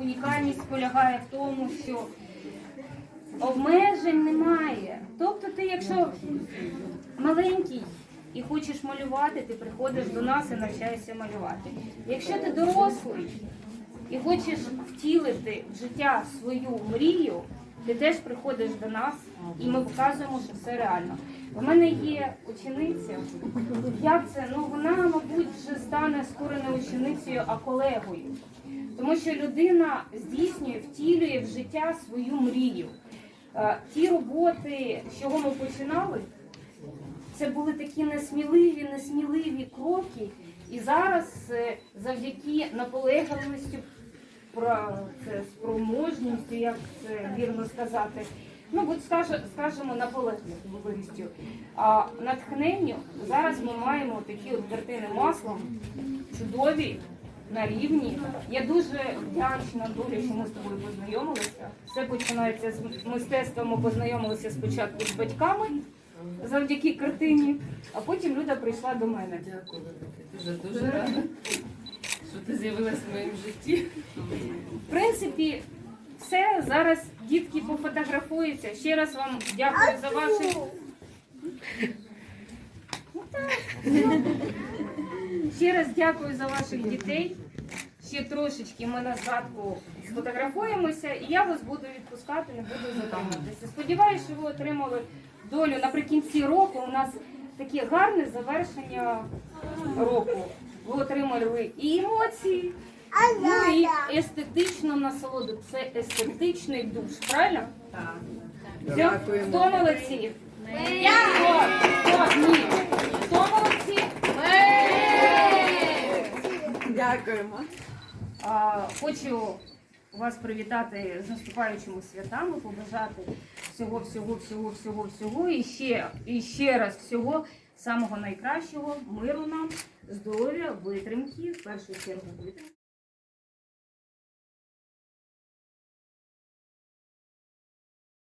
Унікальність полягає в тому, що обмежень немає. Тобто, ти, якщо маленький і хочеш малювати, ти приходиш до нас і навчаєшся малювати. Якщо ти дорослий і хочеш втілити в життя свою мрію, ти теж приходиш до нас і ми показуємо, що все реально. У мене є учениця. Як це? Ну вона, мабуть, вже стане скоро не ученицею, а колегою. Тому що людина здійснює, втілює в життя свою мрію. Е, Ті роботи, з чого ми починали, це були такі несміливі, несміливі кроки. І зараз е, завдяки наполегливості, спроможністю, як це вірно сказати, ну будь скажемо наполегливістю. Натхненню зараз ми маємо такі от картини маслом, чудові. На рівні. Я дуже вдячна долі, що ми з тобою познайомилися. Все починається з мистецтва. Ми познайомилися спочатку з батьками завдяки картині, а потім Люда прийшла до мене. Дякую. Дуже дуже рада, що ти з'явилась в моєму житті. В принципі, все зараз дітки пофотографуються. Ще раз вам дякую за ваші. Ну. Ще раз дякую за ваших дітей. Ще трошечки ми на згадку сфотографуємося, і я вас буду відпускати, не буду затримуватися. Сподіваюся, що ви отримали долю наприкінці року. У нас таке гарне завершення року. Ви отримали і емоції, ну і естетичну насолоду. Це естетичний душ, правильно? Так. Все? Хто молодці? Хто? Хто? Ні. Хто молодці? Дякуємо. Хочу вас привітати з наступаючими святами, побажати всього, всього, всього, всього, всього і ще, і ще раз всього самого найкращого, миру нам, здоров'я, витримки, в першу чергу витримки.